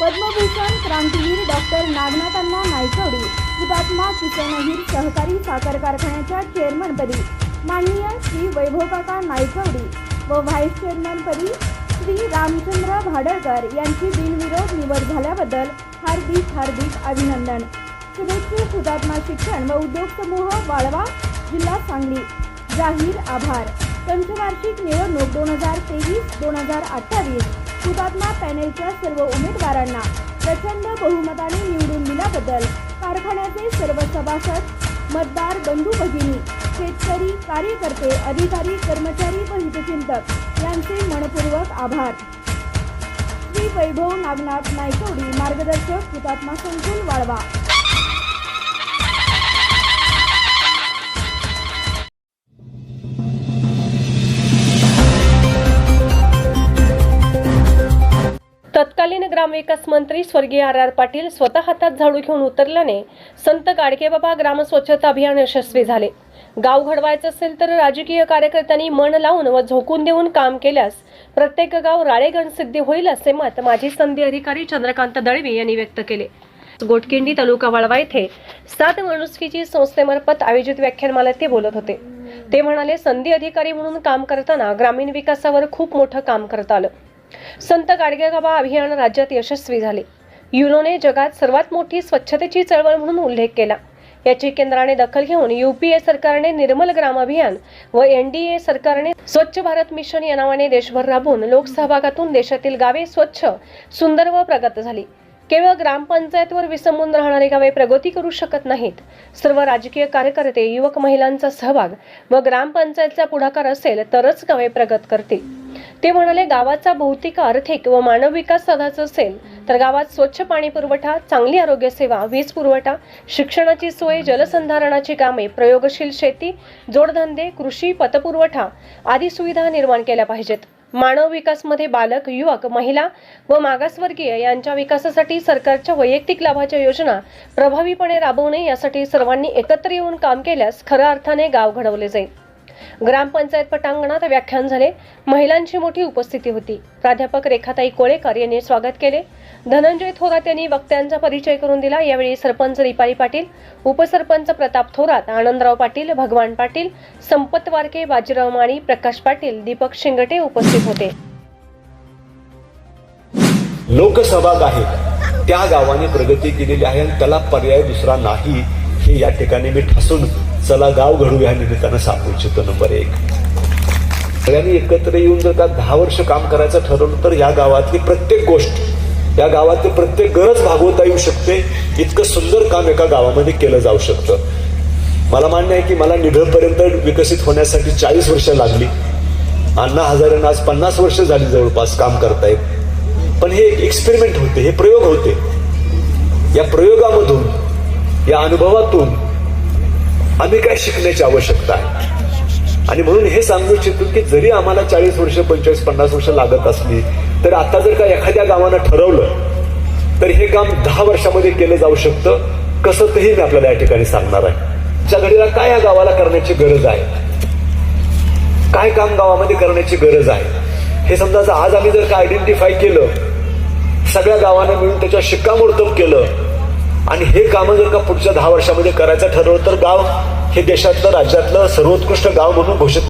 पद्मभूषण क्रांतीवीर डॉक्टर नागनाथांना नायकवडी हुतात्मा किसन सहकारी साखर कारखान्याच्या चेअरमनपदी माननीय श्री वैभवकाका नायकवडी व व्हाईस चेअरमनपदी श्री रामचंद्र भाडळकर यांची बिनविरोध निवड झाल्याबद्दल हार्दिक हार्दिक अभिनंदन. शुभेच्छुक हुतात्मा शिक्षण व उद्योग समूह वाळवा जिल्हा सांगली. जाहीर आभार. पंचवार्षिक निवडणूक दोन हजार तेवीस दोन हजार अठ्ठावीस हुतात्मा पॅनेलच्या सर्व उमेदवारांना प्रचंड बहुमताने निवडून दिल्याबद्दल कारखान्याचे सर्व सभासद मतदार बंधू भगिनी शेतकरी कार्यकर्ते अधिकारी कर्मचारी व हितचिंतक यांचे मनपूर्वक आभार. श्री वैभव नागनाथ नायकवडी मार्गदर्शक हुतात्मा संकुल वाळवा. ग्रामविकास मंत्री स्वर्गीय आर आर पाटील स्वतः हातात झाडू घेऊन उतरल्याने संत गाडगेबाबा ग्राम स्वच्छता अभियान यशस्वी झाले. गाव घडवायचं असेल तर राजकीय कार्यकर्त्यांनी मन लावून व झोकून देऊन काम केल्यास प्रत्येक गाव राळेगण सिद्धी होईल असे मत माजी संधी अधिकारी चंद्रकांत दळवी यांनी व्यक्त केले. गोटकिंडी तालुका वाळवा येथे सात माणुसकीची संस्थेमार्फत आयोजित व्याख्यानमाला ते बोलत होते. ते म्हणाले संधी अधिकारी म्हणून काम करताना ग्रामीण विकासावर खूप मोठं काम करता आलं. संत गाडगेबाबा अभियान राज्यात यशस्वी झाले. युनोने जगात सर्वात मोठी स्वच्छतेची चळवळ म्हणून उल्लेख केला. याची केंद्राने दखल घेऊन युपीए सरकारने निर्मल ग्राम अभियान व एनडीए सरकारने स्वच्छ भारत मिशन या नावाने देशभर राबून लोकसहभागातून देशातील गावे स्वच्छ सुंदर व प्रगत झाली. केवळ ग्रामपंचायतवर विसंबून राहणारी गावे प्रगती करू शकत नाहीत. सर्व राजकीय कार्यकर्ते युवक महिलांचा सहभाग व ग्रामपंचायतचा पुढाकार असेल तरच गावे प्रगत करतील. ते म्हणाले गावाचा भौतिक आर्थिक व मानव विकास साधायचा असेल तर गावात स्वच्छ पाणी पुरवठा चांगली आरोग्य सेवा वीज पुरवठा शिक्षणाची सोय जलसंधारणाची कामे प्रयोगशील शेती जोडधंदे कृषी पतपुरवठा आदी सुविधा निर्माण केल्या पाहिजेत. मानव विकासमध्ये बालक युवक महिला व मागासवर्गीय यांच्या विकासासाठी सरकारच्या वैयक्तिक लाभाच्या योजना प्रभावीपणे राबवणे यासाठी सर्वांनी एकत्र येऊन काम केल्यास खऱ्या अर्थाने गाव घडवले जाईल. ग्रामपंचायत पटांगणात व्याख्यान झाले. महिलांची मोठी उपस्थिती होती. प्राध्यापक रेखाताई कोळेकर यांनी स्वागत केले. धनंजय थोरात यांनी वक्त्यांचा परिचय करून दिला. यावेळी सरपंच रिपाली पाटील उपसरपंच प्रताप थोरात आनंदराव पाटील भगवान पाटील संपत वारके बाजीराव माणी प्रकाश पाटील दीपक शिंगटे उपस्थित होते. लोकसहभाग आहे त्या गावाने प्रगती केलेली आहे आणि त्याला पर्याय दुसरा नाही हे या ठिकाणी मी ठासून चला गाव घडू या निमित्तानं सांगू इच्छितो नंबर एक. सगळ्यांनी एकत्र येऊन जर का दहा वर्ष काम करायचं ठरवलं तर या गावातली प्रत्येक गोष्ट या गावातली प्रत्येक गरज भागवता येऊ शकते. इतकं सुंदर काम एका गावामध्ये केलं जाऊ शकतं. मला मान्य आहे की मला निधळपर्यंत विकसित होण्यासाठी चाळीस वर्ष लागली. अण्णा हजारांना आज पन्नास वर्ष झाली जवळपास काम करतायत. पण हे एक एक्सपेरिमेंट होते हे प्रयोग होते. या प्रयोगामधून या अनुभवातून आम्ही काय शिकण्याची आवश्यकता आहे? आणि म्हणून हे सांगू इच्छितो की जरी आम्हाला चाळीस वर्ष पंचेचाळीस पन्नास वर्ष लागत असली तर आता जर का एखाद्या गावानं ठरवलं तर हे काम दहा वर्षामध्ये केलं जाऊ शकतं. कसं तेही मी आपल्याला या ठिकाणी सांगणार आहे. च्या घडीला काय या गावाला करण्याची गरज आहे? काय काम गावामध्ये करण्याची गरज आहे? हे समजा जर आज आम्ही जर का आयडेंटिफाय केलं सगळ्या गावांना मिळून त्याच्या शिक्कामोर्तब केलं आणि हे कामं जर का पुढच्या दहा वर्षामध्ये करायचं ठरवलं तर गाव हे देशातलं राज्यातलं सर्वोत्कृष्ट गाव म्हणून घोषित